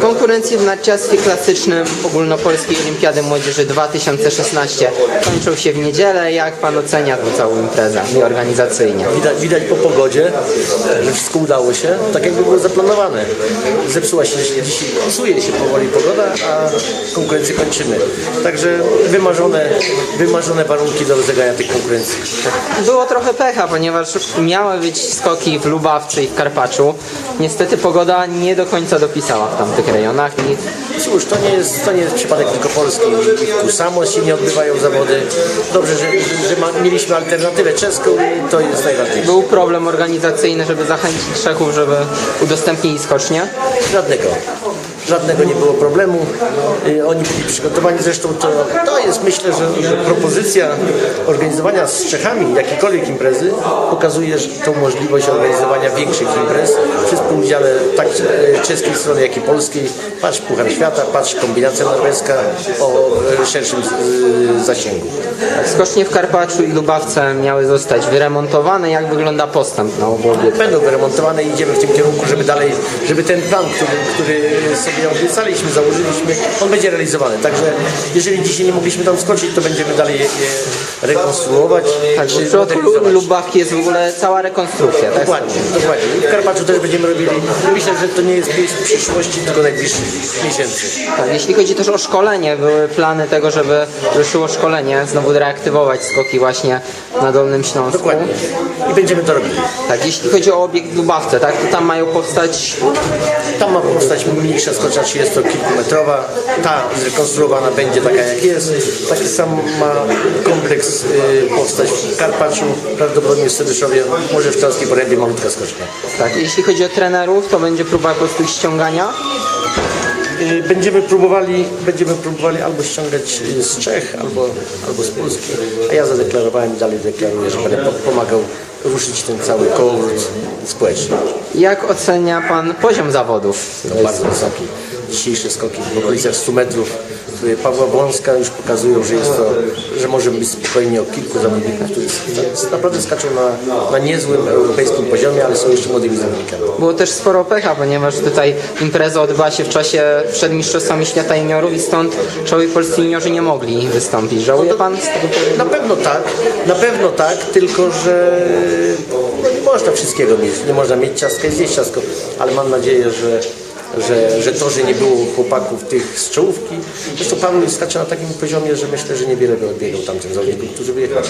Konkurencje w narciarstwie klasycznym Ogólnopolskiej Olimpiady Młodzieży 2016 kończą się w niedzielę. Jak pan ocenia tę całą imprezę i organizacyjnie? Widać, widać po pogodzie, że wszystko udało się, tak jakby było zaplanowane. Zepsuła się dzisiaj, psuje się powoli pogoda, a konkurencję kończymy. Także wymarzone, wymarzone warunki do rozegrania tych konkurencji. Było trochę pecha, ponieważ miały być skoki w Lubawce i w Karpaczu. Niestety pogoda nie do końca dopisała w tamtych rejonach i Cóż, to nie jest, to nie jest przypadek tylko Polski. Tu samo się nie odbywają zawody. Dobrze, że, że ma, mieliśmy alternatywę czeską i to jest najważniejsze. był problem organizacyjny, żeby zachęcić Czechów, żeby udostępnili skocznie. Żadnego. Żadnego nie było problemu. Y, Oni byli przygotowani. Zresztą to, to jest myślę, że, że propozycja organizowania z Czechami jakiejkolwiek imprezy pokazuje że tą możliwość organizowania większych imprez przy współudziale tak e, czeskiej strony, jak i polskiej. Patrz Puchar Świata, patrz kombinacja norweska o szerszym e, zasięgu. Skocznie w Karpaczu i Lubawce miały zostać wyremontowane. Jak wygląda postęp na obu obiektach? Będą wyremontowane i idziemy w tym kierunku, żeby dalej, żeby ten plan, który, który sobie obiecaliśmy, założyliśmy, on będzie realizowany. Także jeżeli dzisiaj nie mogliśmy tam skoczyć, to będziemy dalej je, je rekonstruować. Tak, bo czy w przypadku. Lubawki jest w ogóle cała rekonstrukcja, tak? Dokładnie, dokładnie. I w Karpaczu też będziemy robili. Myślę, że to nie jest pieśń przyszłości, tylko najbliższych miesięcy. Tak, jeśli chodzi też o szkolenie, były plany tego, żeby ruszyło szkolenie, znowu reaktywować skoki właśnie na Dolnym Śląsku. Dokładnie. I będziemy to robili. Tak, jeśli chodzi o obiekt w Lubawce, tak, to tam mają powstać Tam ma powstać mniejsza skocza 30-kilkumetrowa. Ta zrekonstruowana będzie taka jak jest. Taki sam ma kompleks y, powstać w Karpaczu, prawdopodobnie w Sedyszowie, może w Czarskiej Porębie malutka skocznia. Tak, jeśli chodzi o trenerów, to będzie próba po prostu ich ściągania. Y, Będziemy próbowali, będziemy próbowali albo ściągać y, z Czech, albo, albo z Polski. A ja zadeklarowałem i dalej deklaruję, że będę po- pomagał ruszyć ten cały kołowrót społeczny. Jak ocenia Pan poziom zawodów? Bardzo wysoki. Dzisiejsze skoki w okolicach 100 metrów y, Pawła Wąska już pokazują, że jest to, że możemy być spokojnie o kilku zawodników, którzy s- naprawdę skaczą na, na niezłym europejskim poziomie, ale są jeszcze młodymi zawodnikami. Było też sporo pecha, ponieważ tutaj impreza odbyła się w czasie przed Mistrzostwami Świata Juniorów i stąd czołowi polscy juniorzy nie mogli wystąpić. Żałuje Pan z tego powodu? Na pewno tak, na pewno tak, tylko że no nie można wszystkiego mieć. Nie można mieć ciastka i zjeść ciastko, ale mam nadzieję, że, że, że to, że nie było chłopaków tych z czołówki, zresztą Paweł skacze na takim poziomie, że myślę, że niewiele by odbiegał tamtym zawodnikom, którzy wyjechali.